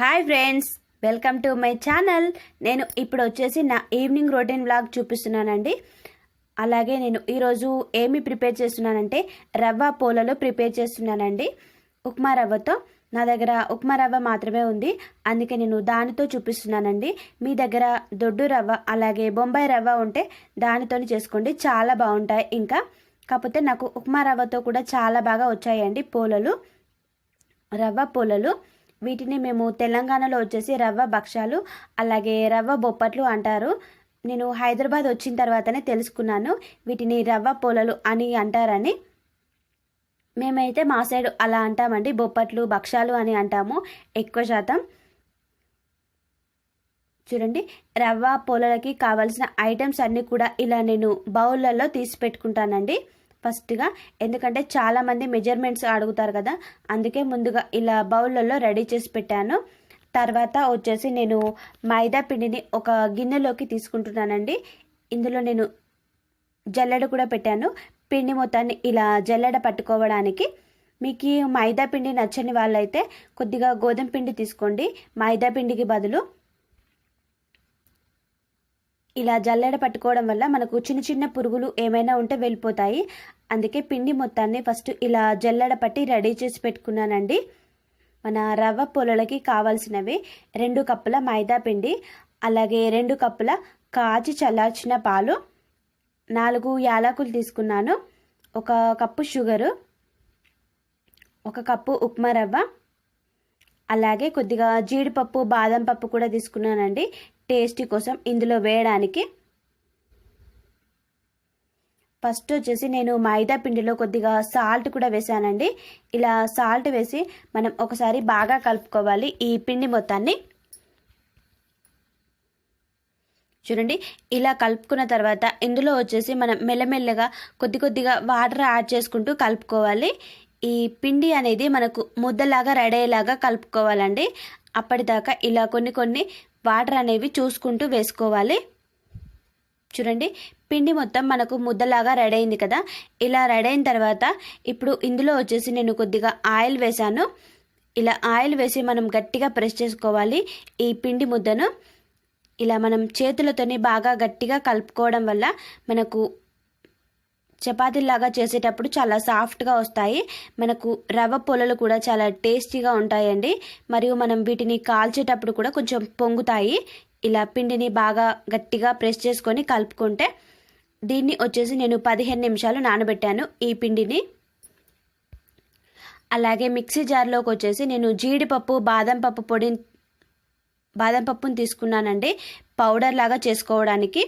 Hi friends welcome to my channel. నేను ఇప్పుడు వచ్చేసి నా ఈవినింగ్ రొటీన్ బ్లాగ్ చూపిస్తున్నానండి. అలాగే నేను ఈరోజు ఏమి ప్రిపేర్ చేస్తున్నానంటే రవ్వ పోలలో ప్రిపేర్ చేస్తున్నానండి. ఉప్మా రవ్వతో. నా దగ్గర ఉప్మా రవ్వ మాత్రమే ఉంది. అందుకే నేను దానితో చూపిస్తున్నానండి. మీ దగ్గర దొడ్డు రవ్వ అలాగే బొంబాయి రవ్వ ఉంటే దానితో చేసుకోండి. చాలా బాగుంటాయి ఇంకా. కాకపోతే నాకు ఉప్మా రవ్వతో కూడా చాలా బాగా వచ్చాయండి పోలలు. రవ్వ పోలలు. వీటిని మేము తెలంగాణలో వచ్చేసి రవ్వ భక్షాలు అలాగే రవ్వ బొప్పట్లు అంటారు. నేను హైదరాబాద్ వచ్చిన తర్వాతనే తెలుసుకున్నాను. వీటిని రవ్వ పొలలు అని అంటారని. మేమైతే మా సైడ్ అలా అంటామండి. బొప్పట్లు భక్షాలు అని అంటాము ఎక్కువ శాతం. చూడండి రవ్వ పొలలకి కావలసిన ఐటమ్స్ అన్నీ కూడా ఇలా నేను బౌళ్ళల్లో తీసి పెట్టుకుంటానండి. ఫస్ట్గా. ఎందుకంటే చాలామంది మెజర్మెంట్స్ అడుగుతారు కదా. అందుకే ముందుగా ఇలా బౌల్లలో రెడీ చేసి పెట్టాను. తర్వాత వచ్చేసి నేను మైదా పిండిని ఒక గిన్నెలోకి తీసుకుంటున్నానండి. ఇందులో నేను జల్లెడ కూడా పెట్టాను. పిండి మొత్తాన్ని ఇలా జల్లెడ పట్టుకోవడానికి. మీకు మైదా పిండి నచ్చని వాళ్ళైతే కొద్దిగా గోధుమ పిండి తీసుకోండి. మైదా పిండికి బదులు ఇలా జల్లెడ పట్టుకోవడం వల్ల మనకు చిన్న చిన్న పురుగులు ఏమైనా ఉంటే వెళ్ళిపోతాయి. అందుకే పిండి మొత్తాన్ని ఫస్ట్ ఇలా జల్లెడ పట్టి రెడీ చేసి పెట్టుకున్నానండి. మన రవ్వ పొలలకి కావాల్సినవి రెండు కప్పుల మైదా పిండి అలాగే రెండు కప్పుల కాచి చల్లార్చిన పాలు నాలుగు యాలకులు తీసుకున్నాను ఒక కప్పు షుగరు ఒక కప్పు ఉప్మా రవ్వ అలాగే కొద్దిగా జీడిపప్పు బాదం పప్పు కూడా తీసుకున్నానండి. టేస్టీ కోసం ఇందులో వేయడానికి. ఫస్ట్ వచ్చేసి నేను మైదా పిండిలో కొద్దిగా సాల్ట్ కూడా వేసానండి. ఇలా సాల్ట్ వేసి మనం ఒకసారి బాగా కలుపుకోవాలి ఈ పిండి మొత్తాన్ని. చూడండి ఇలా కలుపుకున్న తర్వాత ఇందులో వచ్చేసి మనం మెల్లమెల్లగా కొద్ది కొద్దిగా వాటర్ యాడ్ చేసుకుంటూ కలుపుకోవాలి. ఈ పిండి అనేది మనకు ముద్దలాగా రెడీ అయ్యేలాగా కలుపుకోవాలండి. అప్పటిదాకా ఇలా కొన్ని కొన్ని వాటర్ అనేవి చూసుకుంటూ వేసుకోవాలి. చూడండి పిండి మొత్తం మనకు ముద్దలాగా రెడీ అయింది కదా. ఇలా రెడీ అయిన తర్వాత ఇప్పుడు ఇందులో వచ్చేసి నేను కొద్దిగా ఆయిల్ వేశాను. ఇలా ఆయిల్ వేసి మనం గట్టిగా ప్రెస్ చేసుకోవాలి ఈ పిండి ముద్దను. ఇలా మనం చేతులతోని బాగా గట్టిగా కలుపుకోవడం వల్ల మనకు చపాతీలాగా చేసేటప్పుడు చాలా సాఫ్ట్గా వస్తాయి. మనకు రవ్వ పొలలు కూడా చాలా టేస్టీగా ఉంటాయండి. మరియు మనం వీటిని కాల్చేటప్పుడు కూడా కొంచెం పొంగుతాయి. ఇలా పిండిని బాగా గట్టిగా ప్రెస్ చేసుకొని కలుపుకుంటే దీన్ని వచ్చేసి నేను పదిహేను నిమిషాలు నానబెట్టాను ఈ పిండిని. అలాగే మిక్సీ జార్లోకి వచ్చేసి నేను జీడిపప్పు బాదం పప్పు పొడి బాదం పప్పును తీసుకున్నానండి. పౌడర్ లాగా చేసుకోవడానికి.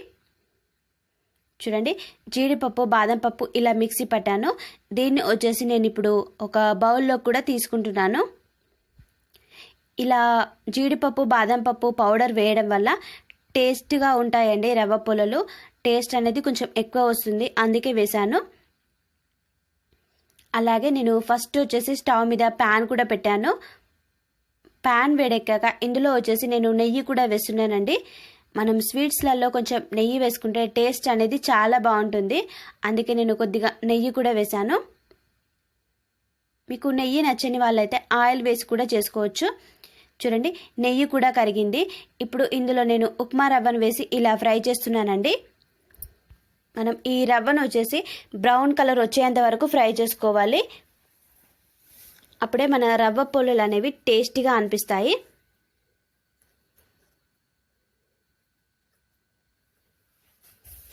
చూడండి జీడిపప్పు బాదం పప్పు ఇలా మిక్సీ పట్టాను. దీన్ని వచ్చేసి నేను ఇప్పుడు ఒక బౌల్లో కూడా తీసుకుంటున్నాను. ఇలా జీడిపప్పు బాదం పప్పు పౌడర్ వేయడం వల్ల టేస్ట్గా ఉంటాయండి రవ్వ పొలలు. టేస్ట్ అనేది కొంచెం ఎక్కువ వస్తుంది అందుకే వేశాను. అలాగే నేను ఫస్ట్ వచ్చేసి స్టవ్ మీద ప్యాన్ కూడా పెట్టాను. ప్యాన్ వేడెక్కాక ఇందులో వచ్చేసి నేను నెయ్యి కూడా వేస్తున్నానండి. మనం స్వీట్స్లలో కొంచెం నెయ్యి వేసుకుంటే టేస్ట్ అనేది చాలా బాగుంటుంది. అందుకే నేను కొద్దిగా నెయ్యి కూడా వేశాను. మీకు నెయ్యి నచ్చని వాళ్ళైతే ఆయిల్ వేసి కూడా చేసుకోవచ్చు. చూడండి నెయ్యి కూడా కరిగింది. ఇప్పుడు ఇందులో నేను ఉప్మా రవ్వను వేసి ఇలా ఫ్రై చేస్తున్నానండి. మనం ఈ రవ్వను వచ్చేసి బ్రౌన్ కలర్ వచ్చేంత వరకు ఫ్రై చేసుకోవాలి. అప్పుడే మన రవ్వ పొల్లులు అనేవి టేస్టీగా అనిపిస్తాయి.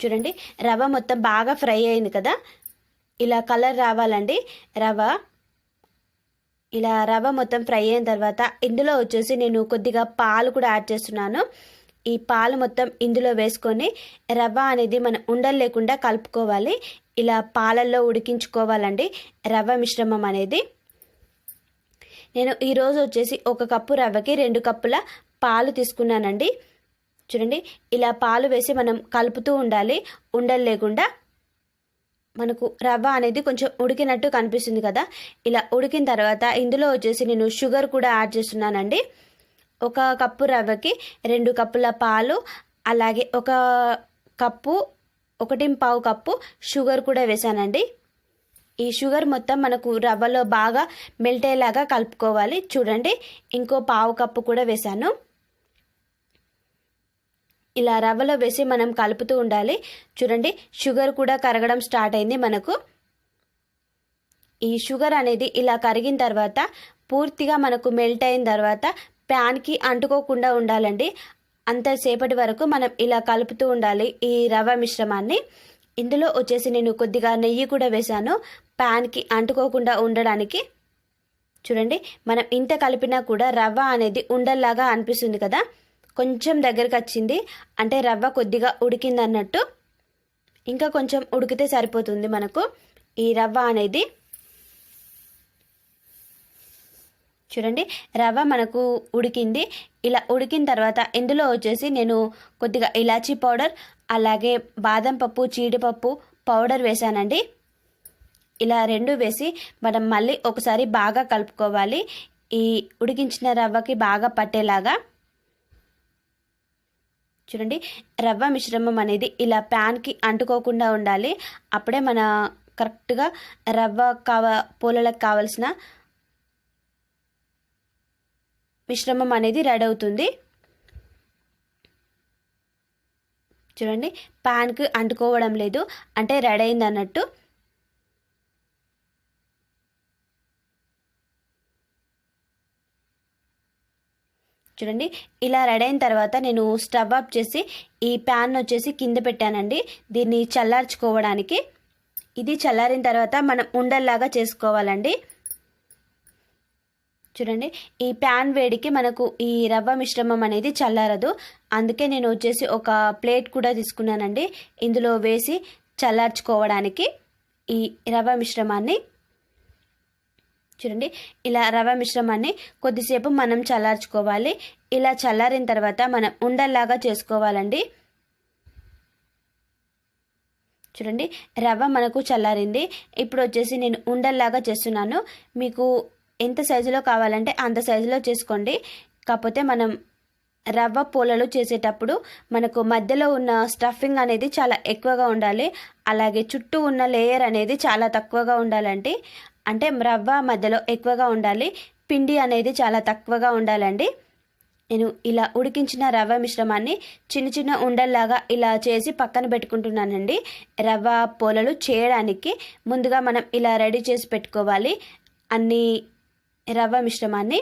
చూడండి రవ్వ మొత్తం బాగా ఫ్రై అయింది కదా? ఇలా కలర్ రావాలండి. రవ ఇలా రవ మొత్తం ఫ్రై అయిన తర్వాత ఇందులో వచ్చేసి నేను కొద్దిగా పాలు కూడా యాడ్ చేస్తున్నాను. ఈ పాలు మొత్తం ఇందులో వేసుకొని రవ్వ అనేది మనం ఉండలు లేకుండా కలుపుకోవాలి. ఇలా పాలల్లో ఉడికించుకోవాలండి రవ్వ మిశ్రమం అనేది. నేను ఈరోజు వచ్చేసి ఒక కప్పు రవ్వకి రెండు కప్పుల పాలు తీసుకున్నానండి. చూడండి ఇలా పాలు వేసి మనం కలుపుతూ ఉండాలి. ఉండలు లేకుండా మనకు రవ్వ అనేది కొంచెం ఉడికినట్టు కనిపిస్తుంది కదా. ఇలా ఉడికిన తర్వాత ఇందులో వచ్చేసి నేను షుగర్ కూడా యాడ్ చేస్తున్నానండి. ఒక కప్పు రవ్వకి రెండు కప్పుల పాలు అలాగే ఒక కప్పు ఒకటి పావు కప్పు షుగర్ కూడా వేసానండి. ఈ షుగర్ మొత్తం మనకు రవ్వలో బాగా మెల్ట్ అయ్యేలాగా కలుపుకోవాలి. చూడండి ఇంకో పావు కప్పు కూడా వేసాను ఇలా రవ్వలో వేసి మనం కలుపుతూ ఉండాలి. చూడండి షుగర్ కూడా కరగడం స్టార్ట్ అయింది మనకు. ఈ షుగర్ అనేది ఇలా కరిగిన తర్వాత పూర్తిగా మనకు మెల్ట్ అయిన తర్వాత ప్యాన్కి అంటుకోకుండా ఉండాలండి. అంతసేపటి వరకు మనం ఇలా కలుపుతూ ఉండాలి ఈ రవ్వ మిశ్రమాన్ని. ఇందులో వచ్చేసి నేను కొద్దిగా నెయ్యి కూడా వేశాను. ప్యాన్కి అంటుకోకుండా ఉండడానికి. చూడండి మనం ఇంత కలిపినా కూడా రవ్వ అనేది ఉండల్లాగా అనిపిస్తుంది కదా. కొంచెం దగ్గరికి వచ్చింది. అంటే రవ్వ కొద్దిగా ఉడికింది అన్నట్టు ఇంకా కొంచెం ఉడికితే సరిపోతుంది మనకు. ఈ రవ్వ అనేది చూడండి రవ్వ మనకు ఉడికింది. ఇలా ఉడికిన తర్వాత ఇందులో వచ్చేసి నేను కొద్దిగా ఇలాచీ పౌడర్ అలాగే బాదం పప్పు జీడిపప్పు పౌడర్ వేసానండి ఇలా రెండు వేసి మనం మళ్ళీ ఒకసారి బాగా కలుపుకోవాలి. ఈ ఉడికించిన రవ్వకి బాగా పట్టేలాగా చూడండి రవ్వ మిశ్రమం అనేది ఇలా ప్యాన్కి అంటుకోకుండా ఉండాలి. అప్పుడే మన కరెక్ట్గా రవ్వ కావ పూలలకు కావలసిన మిశ్రమం అనేది రెడీ అవుతుంది. చూడండి ప్యాన్కి అంటుకోవడం లేదు. అంటే రెడీ అయింది అన్నట్టు చూడండి. ఇలా రెడీ అయిన తర్వాత నేను స్టవ్ ఆఫ్ చేసి ఈ ప్యాన్ వచ్చేసి కింద పెట్టానండి. దీన్ని చల్లార్చుకోవడానికి. ఇది చల్లారిన తర్వాత మనం ఉండల్లాగా చేసుకోవాలండి. చూడండి. ఈ ప్యాన్ వేడికి మనకు ఈ రవ్వ మిశ్రమం అనేది చల్లారదు. అందుకే నేను వచ్చేసి ఒక ప్లేట్ కూడా తీసుకున్నానండి. ఇందులో వేసి చల్లార్చుకోవడానికి ఈ రవ్వ మిశ్రమాన్ని చూడండి ఇలా రవ్వ మిశ్రమాన్ని కొద్దిసేపు మనం చల్లార్చుకోవాలి. ఇలా చల్లారిన తర్వాత మనం ఉండల్లాగా చేసుకోవాలండి. చూడండి రవ్వ మనకు చల్లారింది. ఇప్పుడు వచ్చేసి నేను ఉండల్లాగా చేస్తున్నాను. మీకు ఎంత సైజులో కావాలంటే అంత సైజులో చేసుకోండి. కాకపోతే మనం రవ్వ పూలలు చేసేటప్పుడు మనకు మధ్యలో ఉన్న స్టఫింగ్ అనేది చాలా ఎక్కువగా ఉండాలి. అలాగే చుట్టూ ఉన్న లేయర్ అనేది చాలా తక్కువగా ఉండాలండి. అంటే రవ్వ మధ్యలో ఎక్కువగా ఉండాలి. పిండి అనేది చాలా తక్కువగా ఉండాలండి. నేను ఇలా ఉడికించిన రవ్వ మిశ్రమాన్ని చిన్న చిన్న ఉండల్లాగా ఇలా చేసి పక్కన పెట్టుకుంటున్నానండి. రవ్వ పూలలు చేయడానికి ముందుగా మనం ఇలా రెడీ చేసి పెట్టుకోవాలి. అన్ని రవ్వ మిశ్రమాన్ని.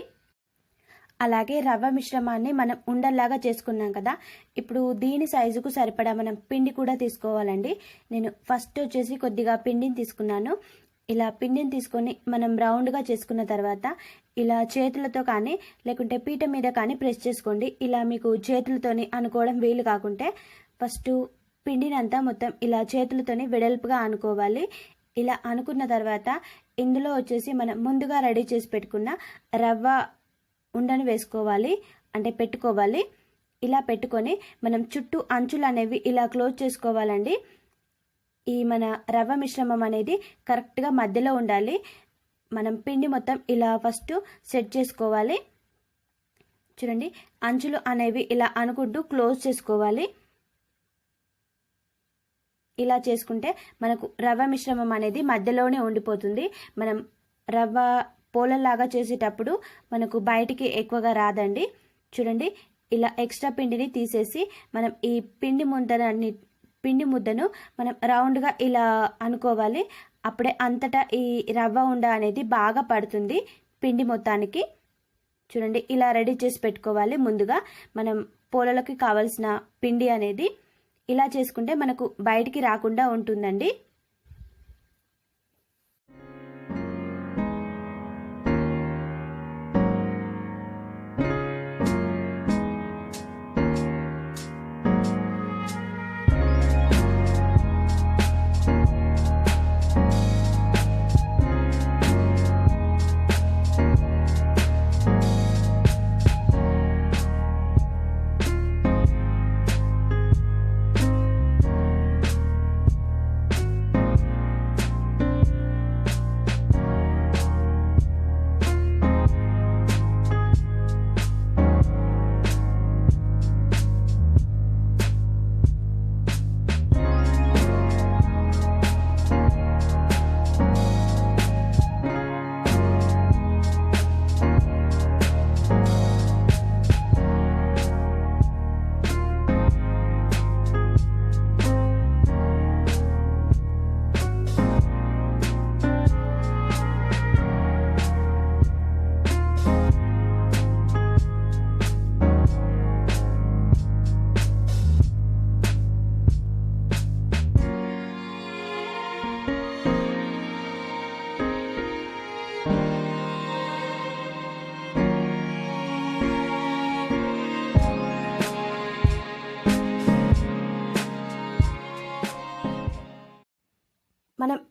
అలాగే రవ్వ మిశ్రమాన్ని మనం ఉండల్లాగా చేసుకున్నాం కదా. ఇప్పుడు దీని సైజుకు సరిపడా మనం పిండి కూడా తీసుకోవాలండి. నేను ఫస్ట్ వచ్చేసి కొద్దిగా పిండిని తీసుకున్నాను. ఇలా పిండిని తీసుకొని మనం రౌండ్గా చేసుకున్న తర్వాత ఇలా చేతులతో కానీ లేకుంటే పీట మీద కానీ ప్రెస్ చేసుకోండి. ఇలా మీకు చేతులతోని అనుకోవడం వీలు కాకుంటే ఫస్ట్ పిండినంతా మొత్తం ఇలా చేతులతోని వెడల్పుగా అనుకోవాలి. ఇలా అనుకున్న తర్వాత ఇందులో వచ్చేసి మనం ముందుగా రెడీ చేసి పెట్టుకున్న రవ్వ ఉండను వేసుకోవాలి అంటే పెట్టుకోవాలి. ఇలా పెట్టుకొని మనం చుట్టూ అంచులు అనేవి ఇలా క్లోజ్ చేసుకోవాలండి. ఈ మన రవ్వ మిశ్రమం అనేది కరెక్ట్గా మధ్యలో ఉండాలి. మనం పిండి మొత్తం ఇలా ఫస్ట్ సెట్ చేసుకోవాలి. చూడండి అంచులు అనేవి ఇలా అనుకుంటూ క్లోజ్ చేసుకోవాలి. ఇలా చేసుకుంటే మనకు రవ్వ మిశ్రమం అనేది మధ్యలోనే ఉండిపోతుంది. మనం రవ్వ పోలల్లాగా చేసేటప్పుడు మనకు బయటికి ఎక్కువగా రాదండి. చూడండి ఇలా ఎక్స్ట్రా పిండిని తీసేసి మనం ఈ పిండి ముద్దని పిండి ముద్దను మనం రౌండ్గా ఇలా అనుకోవాలి. అప్పుడే అంతటా ఈ రవ్వ ఉండ అనేది బాగా పడుతుంది పిండి మొత్తానికి. చూడండి ఇలా రెడీ చేసి పెట్టుకోవాలి. ముందుగా మనం పూలలోకి కావలసిన పిండి అనేది ఇలా చేసుకుంటే మనకు బయటికి రాకుండా ఉంటుందండి.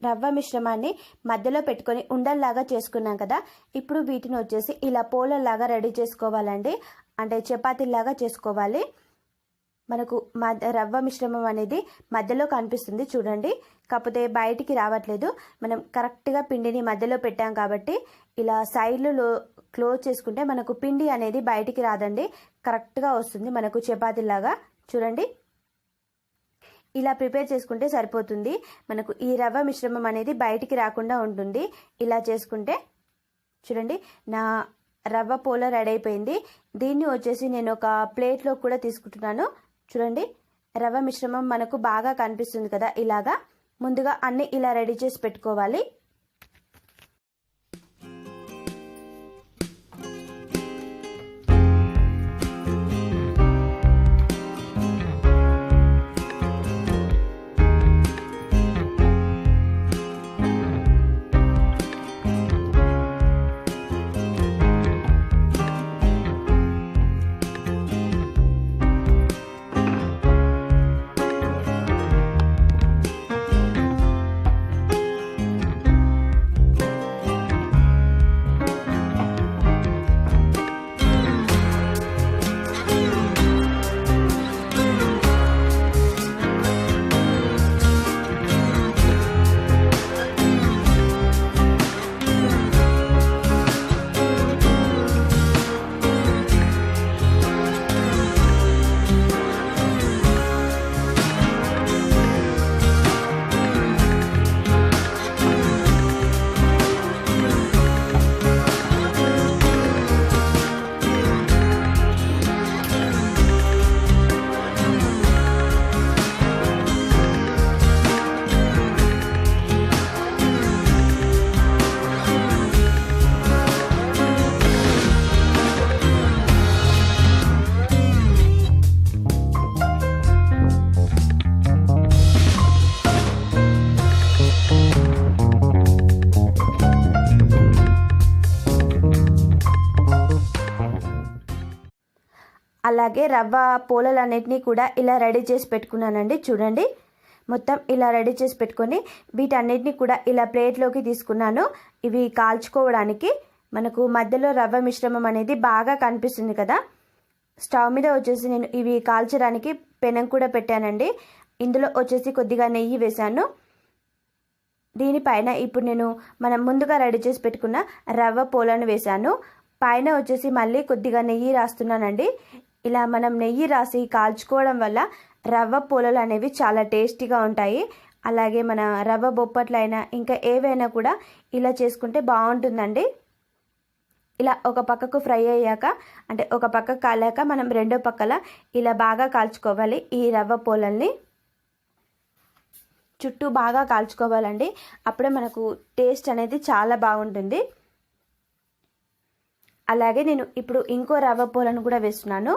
రవ్వ మిశ్రమాన్ని మధ్యలో పెట్టుకొని ఉండల్లాగా చేసుకున్నాం కదా ఇప్పుడు వీటిని వచ్చేసి ఇలా పోలల్లాగా రెడీ చేసుకోవాలండి. అంటే చపాతీలాగా చేసుకోవాలి. మనకు రవ్వ మిశ్రమం అనేది మధ్యలో కనిపిస్తుంది చూడండి. కాకపోతే బయటికి రావట్లేదు. మనం కరెక్ట్గా పిండిని మధ్యలో పెట్టాం కాబట్టి ఇలా సైడ్లో క్లోజ్ చేసుకుంటే మనకు పిండి అనేది బయటికి రాదండి. కరెక్ట్గా వస్తుంది మనకు చపాతీలాగా చూడండి. ఇలా ప్రిపేర్ చేసుకుంటే సరిపోతుంది. మనకు ఈ రవ్వ మిశ్రమం అనేది బయటికి రాకుండా ఉంటుంది. ఇలా చేసుకుంటే చూడండి నా రవ్వ పోల రెడీ అయిపోయింది. దీన్ని వచ్చేసి నేను ఒక ప్లేట్లో కూడా తీసుకుంటున్నాను. చూడండి రవ్వ మిశ్రమం మనకు బాగా కనిపిస్తుంది కదా ఇలాగా. ముందుగా అన్ని ఇలా రెడీ చేసి పెట్టుకోవాలి. అలాగే రవ్వ పోలలన్నిటినీ కూడా ఇలా రెడీ చేసి పెట్టుకున్నానండి. చూడండి. మొత్తం ఇలా రెడీ చేసి పెట్టుకొని వీటన్నిటిని కూడా ఇలా ప్లేట్లోకి తీసుకున్నాను. ఇవి కాల్చుకోవడానికి మనకు మధ్యలో రవ్వ మిశ్రమం అనేది బాగా కనిపిస్తుంది కదా. స్టవ్ మీద వచ్చేసి నేను ఇవి కాల్చడానికి పెనం కూడా పెట్టానండి. ఇందులో వచ్చేసి కొద్దిగా నెయ్యి వేశాను. దీనిపైన ఇప్పుడు నేను మనం ముందుగా రెడీ చేసి పెట్టుకున్న రవ్వ పూలను వేశాను. పైన వచ్చేసి మళ్ళీ కొద్దిగా నెయ్యి రాస్తున్నానండి. ఇలా మనం నెయ్యి రాసి కాల్చుకోవడం వల్ల రవ్వ పూలలు అనేవి చాలా టేస్టీగా ఉంటాయి. అలాగే మన రవ్వ బొప్పట్లైనా ఇంకా ఏవైనా కూడా ఇలా చేసుకుంటే బాగుంటుందండి. ఇలా ఒక పక్కకు ఫ్రై అయ్యాక అంటే ఒక పక్క కాలాక మనం రెండో పక్కల ఇలా బాగా కాల్చుకోవాలి ఈ రవ్వ పూలల్ని. చుట్టూ బాగా కాల్చుకోవాలండి. అప్పుడే మనకు టేస్ట్ అనేది చాలా బాగుంటుంది. అలాగే నేను ఇప్పుడు ఇంకో రవ్వ పూలను కూడా వేస్తున్నాను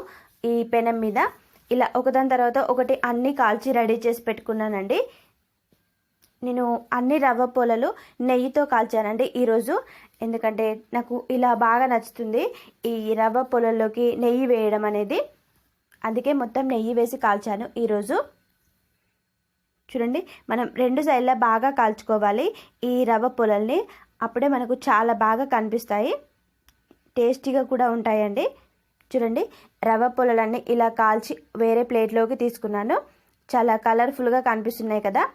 ఈ పెనం మీద. ఇలా ఒకదాని తర్వాత ఒకటి అన్నీ కాల్చి రెడీ చేసి పెట్టుకున్నానండి. నేను అన్ని రవ్వ పూలలు నెయ్యితో కాల్చానండి ఈరోజు. ఎందుకంటే నాకు ఇలా బాగా నచ్చుతుంది ఈ రవ్వ పూలల్లోకి నెయ్యి వేయడం అనేది. అందుకే మొత్తం నెయ్యి వేసి కాల్చాను ఈరోజు. చూడండి మనం రెండు సైడ్లా బాగా కాల్చుకోవాలి ఈ రవ్వ పొలల్ని. అప్పుడే మనకు చాలా బాగా కనిపిస్తాయి. టేస్టీగా కూడా ఉంటాయండి. చూడండి రవ్వ పొలలన్నీ ఇలా కాల్చి వేరే ప్లేట్లోకి తీసుకున్నాను. చాలా కలర్ఫుల్గా కనిపిస్తున్నాయి కదా.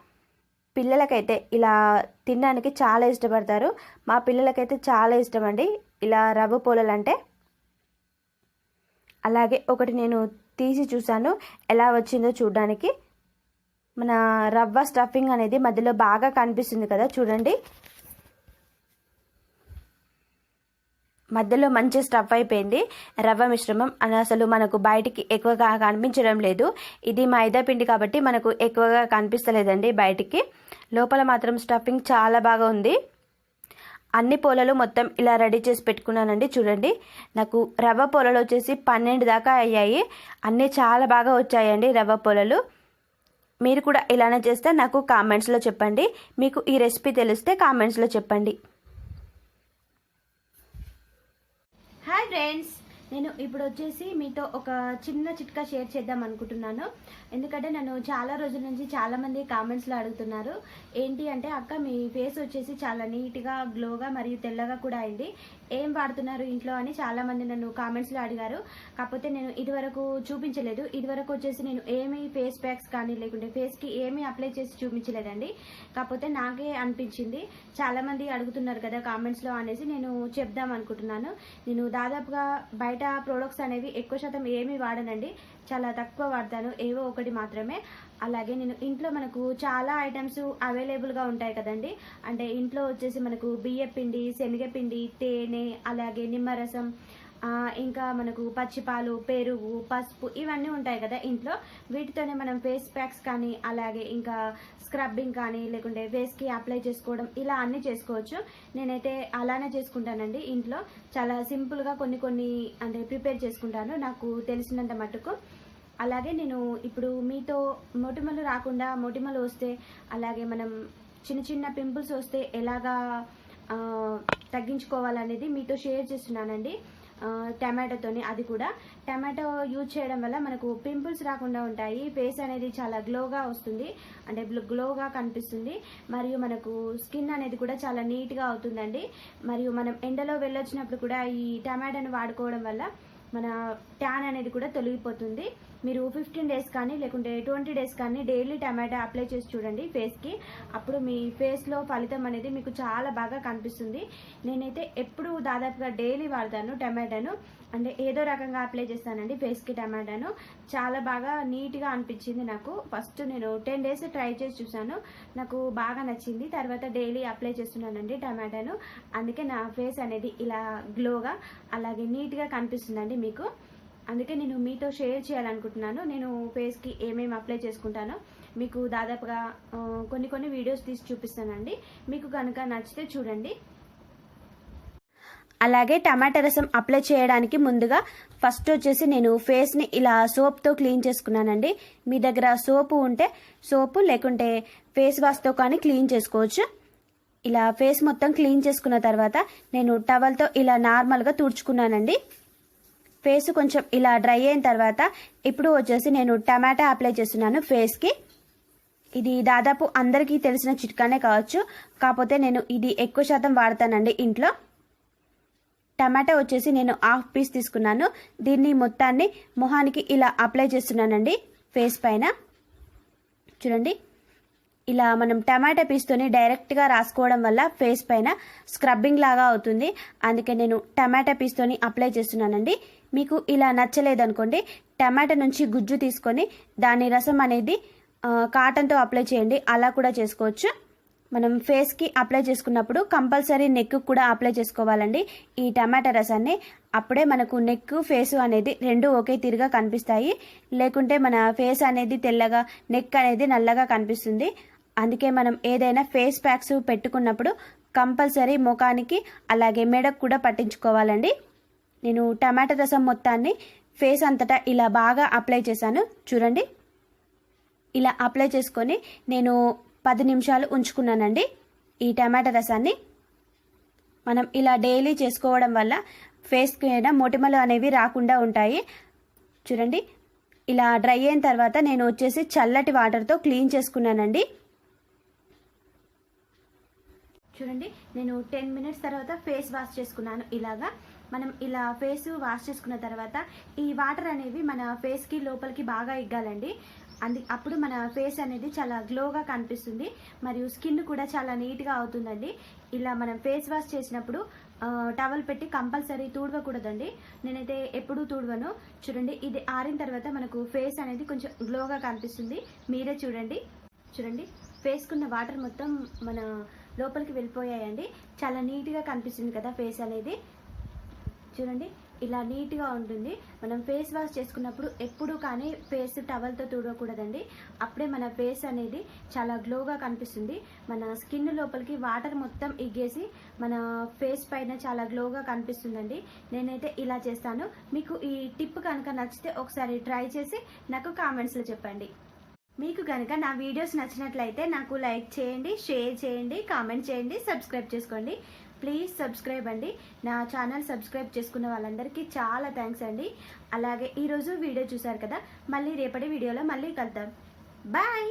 పిల్లలకైతే ఇలా తినడానికి చాలా ఇష్టపడతారు. మా పిల్లలకైతే చాలా ఇష్టం అండి ఇలా రవ్వ పొలలు అంటే అలాగే ఒకటి నేను తీసి చూశాను. ఎలా వచ్చిందో చూడడానికి. మన రవ్వ స్టఫింగ్ అనేది మధ్యలో బాగా కనిపిస్తుంది కదా చూడండి. మధ్యలో మంచి స్టఫ్ అయిపోయింది. రవ్వ మిశ్రమం. అని అసలు మనకు బయటికి ఎక్కువగా కనిపించడం లేదు. ఇది మైదా పిండి కాబట్టి మనకు ఎక్కువగా కనిపిస్తలేదండి బయటికి. లోపల మాత్రం స్టఫింగ్ చాలా బాగా ఉంది. అన్ని పొలలు మొత్తం ఇలా రెడీ చేసి పెట్టుకున్నానండి. చూడండి. నాకు రవ్వ పొలలు వచ్చేసి పన్నెండు దాకా అయ్యాయి. అన్నీ చాలా బాగా వచ్చాయండి రవ్వ పొలలు. మీరు కూడా ఇలానే చేస్తే నాకు కామెంట్స్లో చెప్పండి. మీకు ఈ రెసిపీ తెలిస్తే కామెంట్స్లో చెప్పండి హాయ్ ఫ్రెండ్స్ నేను ఇప్పుడు వచ్చేసి మీతో ఒక చిన్న చిట్కా షేర్ చేద్దాం అనుకుంటున్నాను. ఎందుకంటే నన్ను చాలా రోజుల నుంచి చాలామంది కామెంట్స్లో అడుగుతున్నారు. ఏంటి అంటే అక్క మీ ఫేస్ వచ్చేసి చాలా నీట్గా గ్లోగా మరియు తెల్లగా కూడా అయింది. ఏం వాడుతున్నారు ఇంట్లో అని చాలా మంది నన్ను కామెంట్స్లో అడిగారు. కాకపోతే నేను ఇదివరకు చూపించలేదు. ఇదివరకు వచ్చేసి నేను ఏమీ ఫేస్ ప్యాక్స్ కానీ లేకుంటే ఫేస్కి ఏమీ అప్లై చేసి చూపించలేదండి. కాకపోతే నాకే అనిపించింది. చాలా మంది అడుగుతున్నారు కదా కామెంట్స్లో అనేసి నేను చెప్దాం అనుకుంటున్నాను. నేను దాదాపుగా బయట ప్రోడక్ట్స్ అనేవి ఎక్కువ శాతం ఏమీ వాడనండి. చాలా తక్కువ వాడతాను. ఏవో ఒకటి మాత్రమే. అలాగే నేను ఇంట్లో మనకు చాలా ఐటమ్స్ అవైలబుల్గా ఉంటాయి కదండి. అంటే ఇంట్లో వచ్చేసి మనకు బియ్యపిండి శనగపిండి తేనె అలాగే నిమ్మరసం ఇంకా మనకు పచ్చిపాలు పెరుగు పసుపు ఇవన్నీ ఉంటాయి కదా ఇంట్లో. వీటితోనే మనం ఫేస్ ప్యాక్స్ కానీ అలాగే ఇంకా స్క్రబ్బింగ్ కానీ లేకుంటే ఫేస్కి అప్లై చేసుకోవడం ఇలా అన్నీ చేసుకోవచ్చు. నేనైతే అలానే చేసుకుంటానండి ఇంట్లో. చాలా సింపుల్గా కొన్ని కొన్ని అంటే ప్రిపేర్ చేసుకుంటాను. నాకు తెలిసినంత మటుకు అలాగే నేను ఇప్పుడు మీతో మొటిమలు రాకుండా మొటిమలు వస్తే అలాగే మనం చిన్న చిన్న పింపుల్స్ వస్తే ఎలాగా తగ్గించుకోవాలనేది మీతో షేర్ చేస్తున్నానండి. టమాటోతోని అది కూడా. టమాటో యూజ్ చేయడం వల్ల మనకు పింపుల్స్ రాకుండా ఉంటాయి. ఫేస్ అనేది చాలా గ్లోగా వస్తుంది. అంటే గ్లోగా కనిపిస్తుంది. మరియు మనకు స్కిన్ అనేది కూడా చాలా నీట్గా అవుతుందండి. మరియు మనం ఎండలో వెళ్ళొచ్చినప్పుడు కూడా ఈ టమాటాను వాడుకోవడం వల్ల మన ట్యాన్ అనేది కూడా తొలగిపోతుంది. మీరు ఫిఫ్టీన్ డేస్ కానీ లేకుంటే ట్వంటీ డేస్ కానీ డైలీ టమాటా అప్లై చేసి చూడండి ఫేస్కి అప్పుడు మీ ఫేస్లో ఫలితం అనేది మీకు చాలా బాగా కనిపిస్తుంది. నేనైతే ఎప్పుడు దాదాపుగా డైలీ వాడతాను టమాటాను. అంటే ఏదో రకంగా అప్లై చేస్తానండి ఫేస్కి టమాటాను. చాలా బాగా నీట్గా అనిపించింది నాకు. ఫస్ట్ నేను టెన్ డేస్ ట్రై చేసి చూసాను నాకు బాగా నచ్చింది. తర్వాత డైలీ అప్లై చేస్తున్నానండి టమాటాను. అందుకే నా ఫేస్ అనేది ఇలా గ్లోగా అలాగే నీట్గా కనిపిస్తుందండి మీకు. అందుకే నేను మీతో షేర్ చేయాలనుకుంటున్నాను. నేను ఫేస్కి ఏమేమి అప్లై చేసుకుంటానో మీకు దాదాపుగా కొన్ని కొన్ని వీడియోస్ తీసి చూపిస్తానండి. మీకు కనుక నచ్చితే చూడండి. అలాగే టమాటా రసం అప్లై చేయడానికి ముందుగా ఫస్ట్ వచ్చేసి నేను ఫేస్ని ఇలా సోప్తో క్లీన్ చేసుకున్నానండి. మీ దగ్గర సోపు ఉంటే సోపు లేకుంటే ఫేస్ వాష్తో కానీ క్లీన్ చేసుకోవచ్చు. ఇలా ఫేస్ మొత్తం క్లీన్ చేసుకున్న తర్వాత నేను టవల్తో ఇలా నార్మల్గా తుడుచుకున్నానండి. ఫేస్ కొంచెం ఇలా డ్రై అయిన తర్వాత ఇప్పుడు వచ్చేసి నేను టమాటా అప్లై చేస్తున్నాను ఫేస్కి. ఇది దాదాపు అందరికీ తెలిసిన చిట్కానే కావచ్చు. కాకపోతే నేను ఇది ఎక్కువ శాతం వాడతానండి ఇంట్లో. టమాటా వచ్చేసి నేను హాఫ్ పీస్ తీసుకున్నాను. దీన్ని మొత్తాన్ని మొహానికి ఇలా అప్లై చేస్తున్నానండి ఫేస్ పైన. చూడండి. ఇలా మనం టమాటా పీస్తోని డైరెక్ట్గా రాసుకోవడం వల్ల ఫేస్ పైన స్క్రబ్బింగ్ లాగా అవుతుంది. అందుకే నేను టమాటా పీస్తోని అప్లై చేస్తున్నానండి. మీకు ఇలా నచ్చలేదనుకోండి టమాటా నుంచి గుజ్జు తీసుకొని దాని రసం అనేది కాటన్తో అప్లై చేయండి. అలా కూడా చేసుకోవచ్చు. మనం ఫేస్కి అప్లై చేసుకున్నప్పుడు కంపల్సరీ నెక్ కూడా అప్లై చేసుకోవాలండి. ఈ టమాటా రసాన్ని అప్పుడే మనకు నెక్ ఫేస్ అనేది రెండు ఒకే తీరుగా కనిపిస్తాయి. లేకుంటే మన ఫేస్ అనేది తెల్లగా నెక్ అనేది నల్లగా కనిపిస్తుంది. అందుకే మనం ఏదైనా ఫేస్ ప్యాక్స్ పెట్టుకున్నప్పుడు కంపల్సరీ ముఖానికి అలాగే మెడకు కూడా పట్టించుకోవాలండి. నేను టమాటా రసం మొత్తాన్ని ఫేస్ అంతటా ఇలా బాగా అప్లై చేశాను. చూడండి. ఇలా అప్లై చేసుకొని నేను పది నిమిషాలు ఉంచుకున్నానండి ఈ టమాటా రసాన్ని. మనం ఇలా డైలీ చేసుకోవడం వల్ల ఫేస్కి అయినా మొటిమలు అనేవి రాకుండా ఉంటాయి. చూడండి. ఇలా డ్రై అయిన తర్వాత నేను వచ్చేసి చల్లటి వాటర్తో క్లీన్ చేసుకున్నానండి. చూడండి. నేను టెన్ మినిట్స్ తర్వాత ఫేస్ వాష్ చేసుకున్నాను ఇలాగా. మనం ఇలా ఫేస్ వాష్ చేసుకున్న తర్వాత ఈ వాటర్ అనేవి మన ఫేస్కి లోపలికి బాగా ఎగ్గాలండి. అంది అప్పుడు మన ఫేస్ అనేది చాలా గ్లోగా కనిపిస్తుంది. మరియు స్కిన్ కూడా చాలా నీట్గా అవుతుందండి. ఇలా మనం ఫేస్ వాష్ చేసినప్పుడు టవల్ పెట్టి కంపల్సరీ తూడవకూడదండి. నేనైతే ఎప్పుడూ తూడవను. చూడండి ఇది ఆరిన తర్వాత మనకు ఫేస్ అనేది కొంచెం గ్లోగా కనిపిస్తుంది. మీరే చూడండి. చూడండి ఫేస్కున్న వాటర్ మొత్తం మన లోపలికి వెళ్ళిపోయాయండి. చాలా నీట్గా కనిపిస్తుంది కదా ఫేస్ అనేది. చూడండి ఇలా నీట్గా ఉంటుంది. మనం ఫేస్ వాష్ చేసుకున్నప్పుడు ఎప్పుడూ కానీ ఫేస్ టవల్తో తుడవకూడదండి. అప్పుడే మన ఫేస్ అనేది చాలా గ్లోగా కనిపిస్తుంది. మన స్కిన్ లోపలికి వాటర్ మొత్తం ఇగ్గేసి మన ఫేస్ పైన చాలా గ్లోగా కనిపిస్తుందండి. నేనైతే ఇలా చేస్తాను. మీకు ఈ టిప్ కనుక నచ్చితే ఒకసారి ట్రై చేసి నాకు కామెంట్స్లో చెప్పండి. మీకు కనుక నా వీడియోస్ నచ్చినట్లయితే నాకు లైక్ చేయండి షేర్ చేయండి కామెంట్ చేయండి సబ్స్క్రైబ్ చేసుకోండి. ప్లీజ్ సబ్స్క్రైబ్ అండి. నా ఛానల్ సబ్స్క్రైబ్ చేసుకున్న వాళ్ళందరికీ చాలా థ్యాంక్స్ అండి. అలాగే ఈరోజు వీడియో చూసారు కదా? మళ్ళీ రేపటి వీడియోలో మళ్ళీ కలుద్దాం. బాయ్